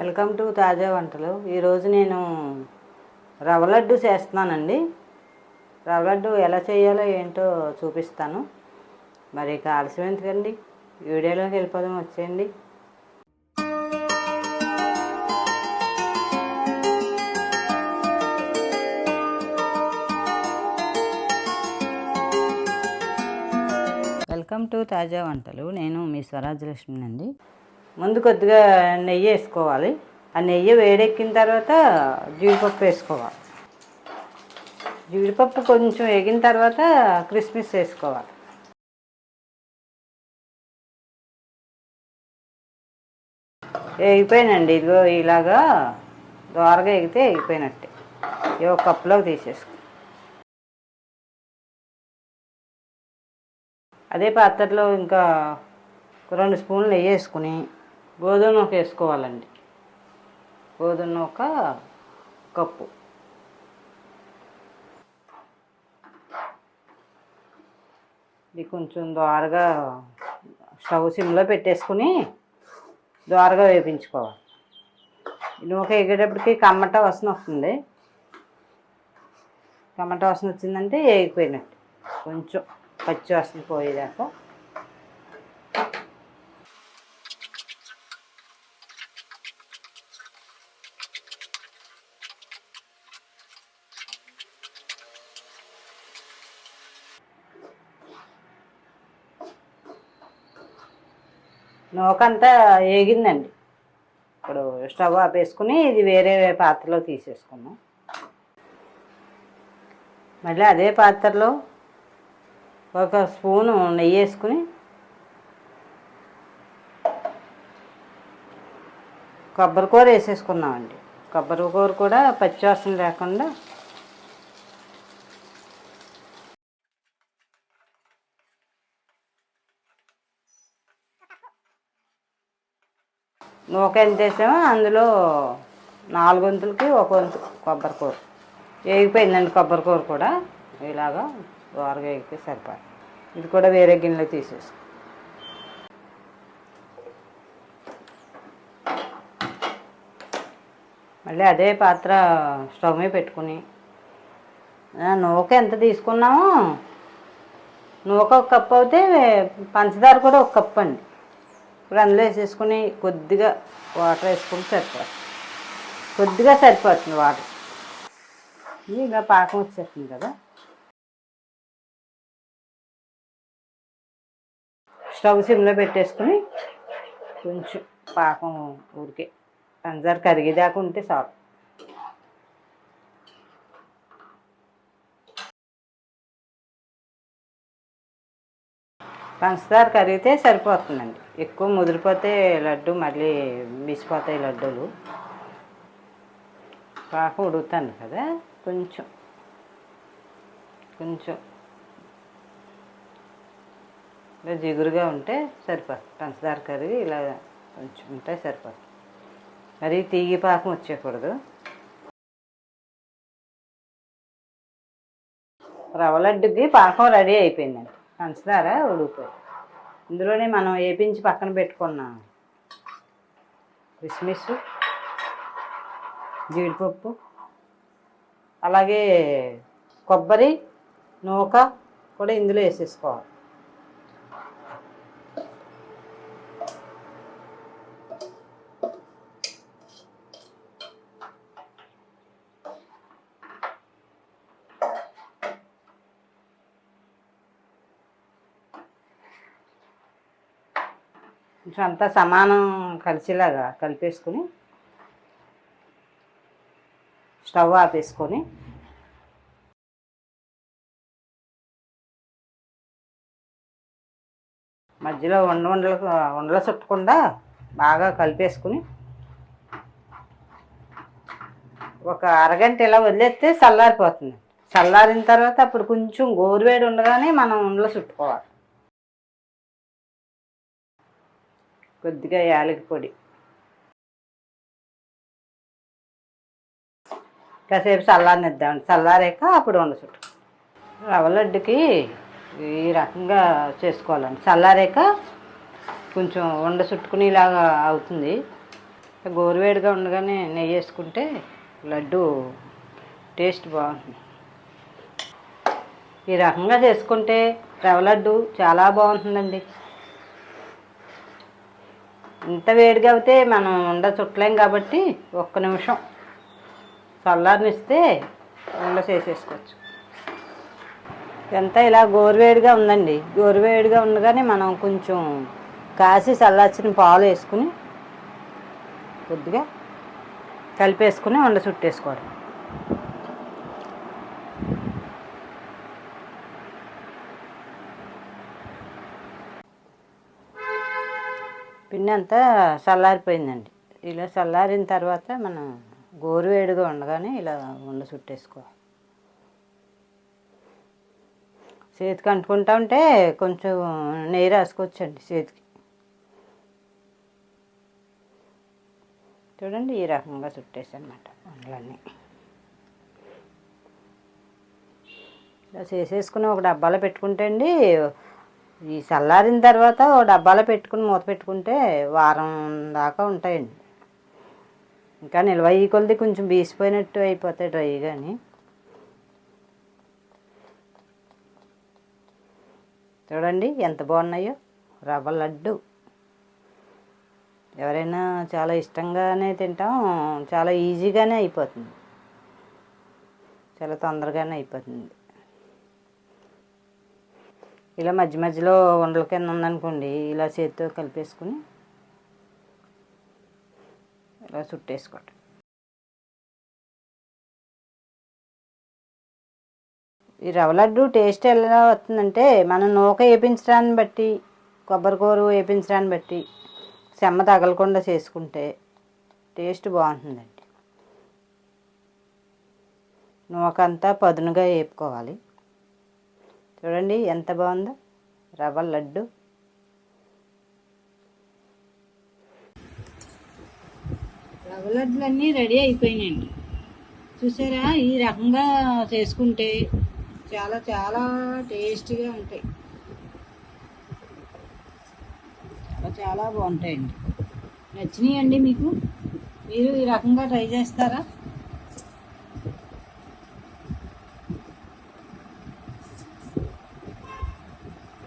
Welcome to తాజా వంటలు. ఈరోజు నేను రవ్వ లడ్డు చేస్తున్నానండి. రవ్వ లడ్డు ఎలా చేయాలో ఏంటో చూపిస్తాను. మరి ఇక ఆలస్యం ఎందుకండి? వీడియోలోకి వెళ్ళిపోదాం వచ్చేయండి. వెల్కమ్ టు తాజా వంటలు. నేను మీ స్వరాజ్యలక్ష్మి అండి ముందు కొద్దిగా నెయ్యి వేసుకోవాలి. ఆ నెయ్యి వేడెక్కిన తర్వాత జీడిపప్పు వేసుకోవాలి. జీడిపప్పు కొంచెం వేగిన తర్వాత క్రిస్మిస్ వేసుకోవాలి. వేగిపోయినండి. ఇదిగో ఇలాగా దోరగా ఎగితే ఎగిపోయినట్టే ఇవి ఒక కప్పులోకి తీసేసుకో. అదే పాత్రలో ఇంకా రెండు స్పూన్లు నెయ్యి వేసుకుని గోధుమ నూక వేసుకోవాలండి. గోధుమ నూక కప్పు. ఇది కొంచెం దోరగా స్టవ్ సిమ్లో పెట్టేసుకుని దోరగా వేపించుకోవాలి. నూక ఎగేటప్పటికి కమ్మట వాసన వస్తుంది. కమ్మట వాసన వచ్చిందంటే వేగిపోయినట్టు. కొంచెం పచ్చి వాసన పోయేదాకా నూకంతా ఏగిందండి. ఇప్పుడు స్టవ్ ఆపేసుకుని ఇది వేరే పాత్రలో తీసేసుకున్నాం మళ్ళీ అదే పాత్రలో ఒక స్పూను నెయ్యి వేసుకుని కొబ్బరి కూర వేసేసుకున్నామండి కొబ్బరి కూర కూడా పచ్చివాసన లేకుండా నూక ఎంత వేసామో అందులో నాలుగు వంతులకి ఒక వంతు కొబ్బరి కూర. వేగిపోయిందండి కొబ్బరి కూర కూడా. ఇలాగా దోరగా వేగితే సరిపోయి ఇది కూడా వేరే గిన్నెలో తీసేసుకో. మళ్ళీ అదే పాత్ర స్టవ్ మీద పెట్టుకుని. నూక ఎంత తీసుకున్నామో? నూక ఒక కప్పు అయితే పంచదార కూడా ఒక కప్పు అండి. ఇప్పుడు అందులో వేసేసుకుని కొద్దిగా వాటర్ వేసుకుని సరిపోతుంది. కొద్దిగా సరిపోతుంది వాటర్. ఇంకా పాకం వచ్చేస్తుంది కదా. స్టవ్ సిమ్లో పెట్టేసుకుని కొంచెం పాకం ఊరికే. అందరు కరిగేదాకా ఉంటే చాలు. పంచదార కరిగితే సరిపోతుందండి. ఎక్కువ ముదిరిపోతే లడ్డు మళ్ళీ మిసిపోతాయి లడ్డూలు. పాకం ఉడుకుతాను కదా కొంచెం. కొంచెం. ఇలా జిగురుగా ఉంటే సరిపోతుంది. పంచదార కరిగి ఇలా కొంచెం ఉంటే సరిపోతుంది. మరి తీగి పాకం వచ్చేయకూడదు. రవ్వ లడ్డుకి పాకం రెడీ అయిపోయిందండి. పంచదార ఉడికిపోయి ఇందులోనే మనం వేపించి పక్కన పెట్టుకున్నాం? కిస్మిస్ జీడిపప్పు అలాగే కొబ్బరి నూక కూడా ఇందులో వేసేసుకోవాలి. కొంచెం అంతా సమానం కలిసేలాగా కలిపేసుకుని స్టవ్ ఆపేసుకొని మధ్యలో ఉండ ఉండలు ఉండలు చుట్టకుండా బాగా కలిపేసుకుని ఒక అరగంట ఇలా వదిలేస్తే చల్లారిపోతుంది. చల్లారిన తర్వాత అప్పుడు కొంచెం గోరువేడి ఉండగానే మనం ఉండలు చుట్టుకోవాలి. కొద్దిగా యాలకి పొడి. కాసేపు చల్లారనిద్దామండి చల్లారాక అప్పుడు వండ చుట్టు. రవ్వ లడ్డుకి ఈ రకంగా చేసుకోవాలండి. చల్లారాక కొంచెం వండ చుట్టుకునేలాగా అవుతుంది. గోరువేడిగా ఉండగానే నెయ్యి వేసుకుంటే లడ్డు టేస్ట్ బాగుంటుంది. ఈ రకంగా చేసుకుంటే రవ్వ లడ్డు చాలా బాగుంటుందండి. ఇంత వేడిగా అయితే మనం ఉండ చుట్టలేం కాబట్టి ఒక్క నిమిషం చల్లారనిస్తే ఉండ చేసేసుకోవచ్చు. ఎంత ఇలా గోరువేడిగా ఉందండి. గోరువేడిగా ఉండగానే మనం కొంచెం కాసి చల్లార్చిన పాలు వేసుకుని కొద్దిగా కలిపేసుకుని ఉండ చుట్టేసుకోవడం. గిన్నె అంతా చల్లారిపోయిందండి. ఇలా చల్లారిన తర్వాత మనం గోరువేడిగా ఉండగానే ఇలా ఉండ చుట్టేసుకోవాలి. చేతికి అంటుకుంటా ఉంటే కొంచెం నెయ్యి రాసుకోవచ్చండి చేతికి. చూడండి ఈ రకంగా చుట్టేసన్నమాట ఉండలన్నీ. ఇలా చేసేసుకుని ఒక డబ్బాలో పెట్టుకుంటే అండి ఈ చల్లారిన తర్వాత ఓ డబ్బాలో పెట్టుకుని మూత పెట్టుకుంటే వారం దాకా ఉంటాయండి. ఇంకా నిల్వ ఈ కొలది కొంచెం బీసిపోయినట్టు అయిపోతాయి డ్రై కానీ చూడండి ఎంత బాగున్నాయో. రవ్వ లడ్డు. ఎవరైనా చాలా ఇష్టంగానే తింటాం చాలా ఈజీగానే అయిపోతుంది. చాలా తొందరగానే అయిపోతుంది. ఇలా మధ్య మధ్యలో ఉండల కింద ఉందనుకోండి ఇలా చేతితో కలిపేసుకుని ఇలా చుట్టేసుకోవటం. ఈ రవ్వ లడ్డు టేస్ట్ ఎలా వస్తుందంటే మనం నూక వేపించడాన్ని బట్టి కొబ్బరికూర వేపించడాన్ని బట్టి చెమ్మ తగలకుండా చేసుకుంటే టేస్ట్ బాగుంటుందండి. నూకంతా పదునుగా వేపుకోవాలి. చూడండి ఎంత బాగుందో. రవ్వ లడ్డు. రవ్వ లడ్డులు అన్నీ రెడీ అయిపోయినాయండి. చూసారా ఈ రకంగా చేసుకుంటే చాలా చాలా టేస్టీగా ఉంటాయి. చాలా చాలా బాగుంటాయండి. నచ్చినాయండి మీకు? మీరు ఈ రకంగా ట్రై చేస్తారా?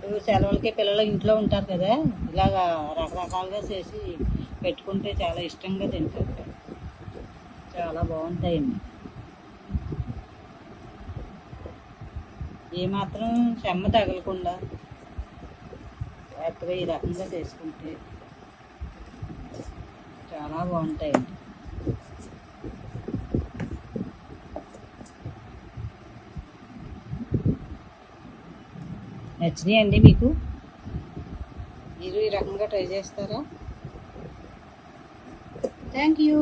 ఇప్పుడు సెలవులకి పిల్లలు ఇంట్లో ఉంటారు కదా ఇలాగా రకరకాలుగా చేసి పెట్టుకుంటే చాలా ఇష్టంగా తింటారు. చాలా బాగుంటాయండి. ఏమాత్రం చెమ్మ తగలకుండా జాగ్రత్తగా ఈ రకంగా చేసుకుంటే చాలా బాగుంటాయండి. నచ్చినాయండి మీకు? మీరు ఈ రకంగా ట్రై చేస్తారా? Thank you.